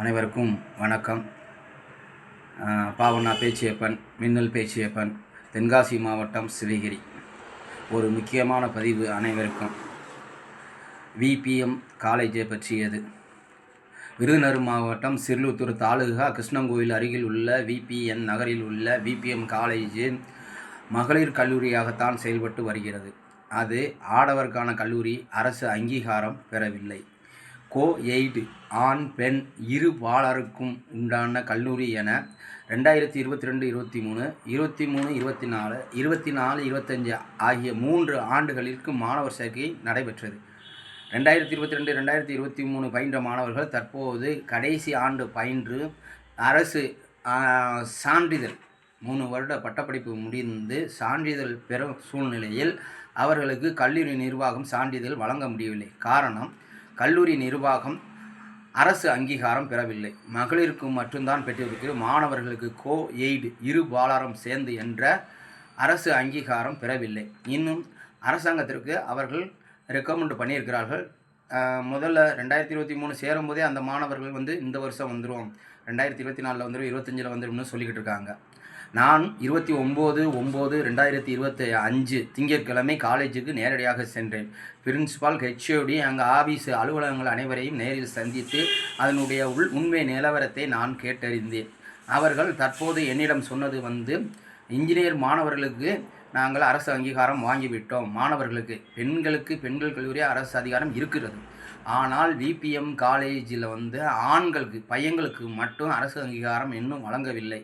அனைவருக்கும் வணக்கம். பாவண்ணா பேச்சியப்பன் மின்னல் பேச்சியப்பன் தென்காசி மாவட்டம் சிவகிரி. ஒரு முக்கியமான பதிவு அனைவருக்கும். விபிஎம் காலேஜை பற்றியது. விருதுநகர் மாவட்டம் சிறுலுத்தூர் தாலுகா கிருஷ்ணங்கோயில் அருகில் உள்ள விபிஎன் நகரில் உள்ள விபிஎம் காலேஜ் மகளிர் கல்லூரியாகத்தான் செயல்பட்டு வருகிறது. அது ஆடவருக்கான கல்லூரி அரசு அங்கீகாரம் பெறவில்லை. கோஎய்டு ஆண் பெண் இரு பாலருக்கும் உண்டான கல்லூரி என ரெண்டாயிரத்தி இருபத்தி ரெண்டு இருபத்தி மூணு இருபத்தி மூணு இருபத்தி நாலு இருபத்தி நாலு இருபத்தஞ்சு ஆகிய மூன்று ஆண்டுகளிற்கு மாணவர் சேர்க்கை நடைபெற்றது. ரெண்டாயிரத்தி இருபத்தி ரெண்டு ரெண்டாயிரத்தி இருபத்தி மூணு பயின்ற மாணவர்கள் தற்போது கடைசி ஆண்டு பயின்று அரசு சான்றிதழ் மூணு வருட பட்டப்படிப்பு முடிந்து சான்றிதழ் பெறும் சூழ்நிலையில் அவர்களுக்கு கல்லூரி நிர்வாகம் சான்றிதழ் வழங்க முடியவில்லை. காரணம் கல்லூரி நிர்வாகம் அரசு அங்கீகாரம் பெறவில்லை. மகளிருக்கு மட்டும்தான் பெற்றிருக்கிறது மாணவர்களுக்கு கோ எய்டு இரு பாலாரம் சேர்ந்து என்ற அரசு அங்கீகாரம் பெறவில்லை. இன்னும் அரசாங்கத்திற்கு அவர்கள் ரெக்கமெண்ட் பண்ணியிருக்கிறார்கள். முதல்ல ரெண்டாயிரத்தி இருபத்தி மூணு சேரும்போதே அந்த மாணவர்கள் வந்து இந்த வருஷம் வந்துடும் ரெண்டாயிரத்தி இருபத்தி நாலில் வந்துடும் இருபத்தஞ்சில் வந்துடும்னு சொல்லிக்கிட்டு இருக்காங்க. நான் இருபத்தி ஒம்பது ஒம்பது ரெண்டாயிரத்தி இருபத்தி அஞ்சு திங்கட்கிழமை காலேஜுக்கு நேரடியாக சென்றேன். பிரின்சிபால் ஹெச்ஓடி அங்கே ஆஃபீஸ் அலுவலகங்கள் அனைவரையும் நேரில் சந்தித்து அதனுடைய உள் உண்மை நிலவரத்தை நான் கேட்டறிந்தேன். அவர்கள் தற்போது என்னிடம் சொன்னது வந்து இன்ஜினியர் மாணவர்களுக்கு நாங்கள் அரசு அங்கீகாரம் வாங்கிவிட்டோம். மாணவர்களுக்கு பெண்களுக்கு பெண்கள் கல்லூரி அரசு அதிகாரம் இருக்கிறது. ஆனால் விபிஎம் காலேஜில் வந்து ஆண்களுக்கு பையங்களுக்கு மட்டும் அரசு அங்கீகாரம் இன்னும் வழங்கவில்லை.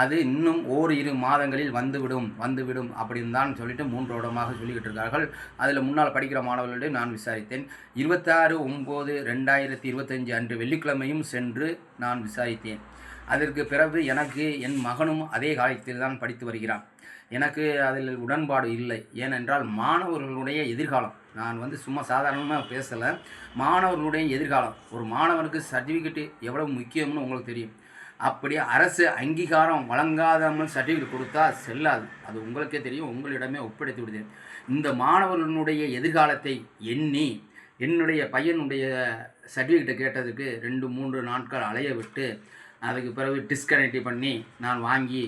அது இன்னும் ஓர் இரு மாதங்களில் வந்துவிடும் வந்துவிடும் அப்படின்னு தான் சொல்லிட்டு மூன்று வருடமாக சொல்லிக்கிட்டு இருக்கார்கள். அதில் முன்னால் படிக்கிற மாணவர்களிடம் நான் விசாரித்தேன். இருபத்தாறு ஒம்பது ரெண்டாயிரத்தி இருபத்தஞ்சு அன்று வெள்ளிக்கிழமையும் சென்று நான் விசாரித்தேன். அதற்கு பிறகு எனக்கு என் மகனும் அதே காலத்தில் தான் படித்து வருகிறான். எனக்கு அதில் உடன்பாடு இல்லை. ஏனென்றால் மாணவர்களுடைய எதிர்காலம் நான் வந்து சும்மா சாதாரணமாக பேசலை. மாணவர்களுடைய எதிர்காலம் ஒரு மாணவனுக்கு சர்டிஃபிகேட்டு எவ்வளவு முக்கியம்னு உங்களுக்கு தெரியும். அப்படி அரசு அங்கீகாரம் வழங்காதாமல் சர்டிஃபிகேட் கொடுத்தா செல்லாது. அது உங்களுக்கே தெரியும் உங்களிடமே ஒப்படைத்து விடுதேன். இந்த மாணவர்களுடைய எதிர்காலத்தை எண்ணி என்னுடைய பையனுடைய சர்டிஃபிகேட்டை கேட்டதுக்கு ரெண்டு மூன்று நாட்கள் அலைய விட்டு அதுக்கு பிறகு டிஸ்கனெக்ட் பண்ணி நான் வாங்கி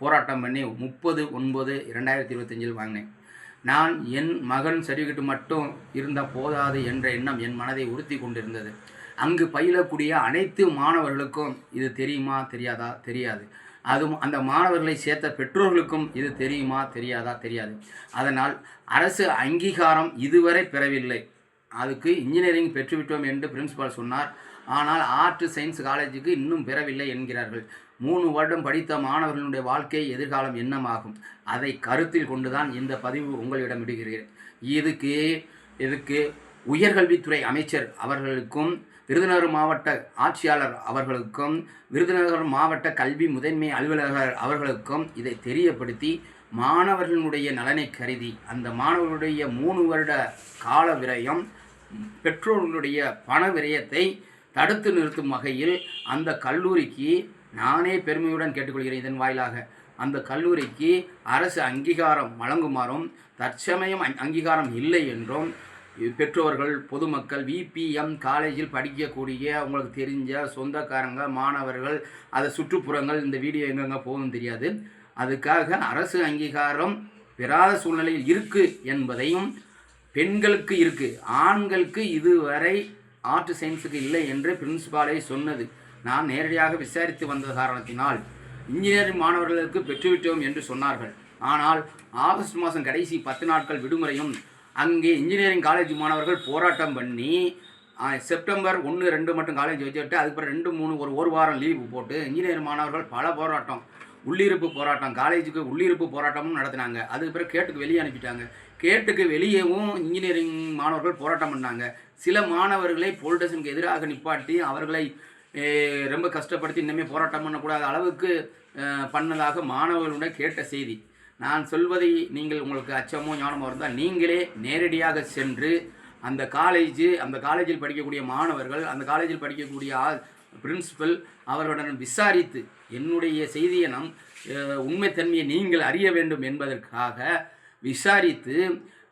போராட்டம் பண்ணி முப்பது ஒன்பது ரெண்டாயிரத்தி இருபத்தஞ்சில் வாங்கினேன். நான் என் மகன் சர்டிஃபிகேட் மட்டும் இருந்தால் போதாது என்ற எண்ணம் என் மனதை உறுத்தி கொண்டிருந்தது. அங்கு பயிலக்கூடிய அனைத்து மாணவர்களுக்கும் இது தெரியுமா தெரியாதா? தெரியாது. அதுவும் அந்த மாணவர்களை சேர்த்த பெற்றோர்களுக்கும் இது தெரியுமா தெரியாதா? தெரியாது. அதனால் அரசு அங்கீகாரம் இதுவரை பெறவில்லை. அதுக்கு இன்ஜினியரிங் பெற்றுவிட்டோம் என்று பிரின்சிபால் சொன்னார். ஆனால் ஆர்ட் சயின்ஸ் காலேஜுக்கு இன்னும் பெறவில்லை என்கிறார்கள். மூணு வருடம் படித்த மாணவர்களுடைய வாழ்க்கை எதிர்காலம் என்னமாகும்? அதை கருத்தில் கொண்டுதான் இந்த பதிவு உங்களிடம் இடுகிறேன். இதுக்கு இதுக்கு உயர்கல்வித்துறை அமைச்சர் அவர்களுக்கும் விருதுநகர் மாவட்ட ஆட்சியாளர் அவர்களுக்கும் விருதுநகர் மாவட்ட கல்வி முதன்மை அலுவலகர் அவர்களுக்கும் இதை தெரியப்படுத்தி மாணவர்களுடைய நலனை கருதி அந்த மாணவர்களுடைய மூணு வருட கால விரயம் பெற்றோர்களுடைய பண விரயத்தை தடுத்து நிறுத்தும் வகையில் அந்த கல்லூரிக்கு நானே பெருமையுடன் கேட்டுக்கொள்கிறேன் இதன் வாயிலாக. அந்த கல்லூரிக்கு அரசு அங்கீகாரம் வழங்குமாறும் தற்சமயம் அங்- அங்கீகாரம் இல்லை என்றும் பெற்றோர்கள் பொதுமக்கள் விபிஎம் காலேஜில் படிக்கக்கூடிய உங்களுக்கு தெரிஞ்ச சொந்தக்காரங்க மாணவர்கள் அதை சுற்றுப்புறங்கள் இந்த வீடியோ எங்கெங்கே போகும் தெரியாது. அதுக்காக அரசு அங்கீகாரம் பெறாத சூழ்நிலையில் இருக்குது என்பதையும் பெண்களுக்கு இருக்குது ஆண்களுக்கு இதுவரை ஆர்ட் சயின்ஸுக்கு இல்லை என்று பிரின்சிபாலே சொன்னது. நான் நேரடியாக விசாரித்து வந்த காரணத்தினால் இன்ஜினியரிங் மாணவர்களுக்கு பெற்றுவிட்டோம் என்று சொன்னார்கள். ஆனால் ஆகஸ்ட் மாதம் கடைசி பத்து நாட்கள் விடுமுறையும் அங்கே இன்ஜினியரிங் காலேஜ் மாணவர்கள் போராட்டம் பண்ணி செப்டம்பர் ஒன்று ரெண்டு மட்டும் காலேஜ் வச்சுட்டு அதுக்கப்புறம் ரெண்டு மூணு ஒரு ஒரு வாரம் லீவு போட்டு இன்ஜினியரிங் மாணவர்கள் பல போராட்டம் உள்ளிருப்பு போராட்டம் காலேஜுக்கு உள்ளிருப்பு போராட்டமும் நடத்தினாங்க. அதுக்கு பிறகு கேட்டுக்கு வெளியே அனுப்பிட்டாங்க. கேட்டுக்கு வெளியேவும் இன்ஜினியரிங் மாணவர்கள் போராட்டம் பண்ணாங்க. சில மாணவர்களை போல்டேஷனுக்கு எதிராக நிப்பாட்டி அவர்களை ரொம்ப கஷ்டப்படுத்தி இன்னமே போராட்டம் பண்ணக்கூடாத அளவுக்கு பண்ணதாக மாணவர்களுடன் கேட்ட செய்தி. நான் சொல்வதை நீங்கள் உங்களுக்கு அச்சமோ ஞானமோ இருந்தால் நீங்களே நேரடியாக சென்று அந்த காலேஜ் அந்த காலேஜில் படிக்கக்கூடிய மாணவர்கள் அந்த காலேஜில் படிக்கக்கூடிய பிரின்சிபல் அவர்களுடன் விசாரித்து என்னுடைய செய்தியை நம் உண்மைத்தன்மையை நீங்கள் அறிய வேண்டும் என்பதற்காக விசாரித்து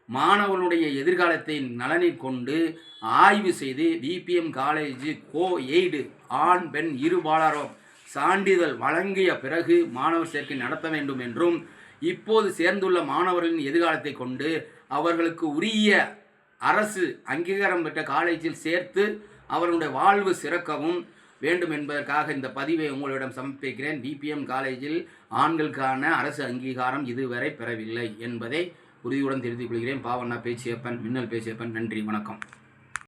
மாணவனுடைய எதிர்காலத்தை நலனில் கொண்டு ஆய்வு செய்து விபிஎம் காலேஜ் கோ எய்டு ஆண் பெண் இருபாலரும் சான்றிதழ் வழங்கிய பிறகு மாணவர் சேர்க்கை நடத்த வேண்டும் என்றும் இப்போது சேர்ந்துள்ள மாணவர்களின் எதிர்காலத்தை கொண்டு அவர்களுக்கு உரிய அரசு அங்கீகாரம் பெற்ற காலேஜில் சேர்த்து அவர்களுடைய வாழ்வு சிறக்கவும் வேண்டும் என்பதற்காக இந்த பதிவை உங்களிடம் சமர்ப்பிக்கிறேன். பிபிஎம் காலேஜில் ஆண்களுக்கான அரசு அங்கீகாரம் இதுவரை பெறவில்லை என்பதை உறுதியுடன் தெரிவித்துக் கொள்கிறேன். பாவண்ணா பேச்சியப்பன் மின்னல் பேச்சியப்பன் நன்றி வணக்கம்.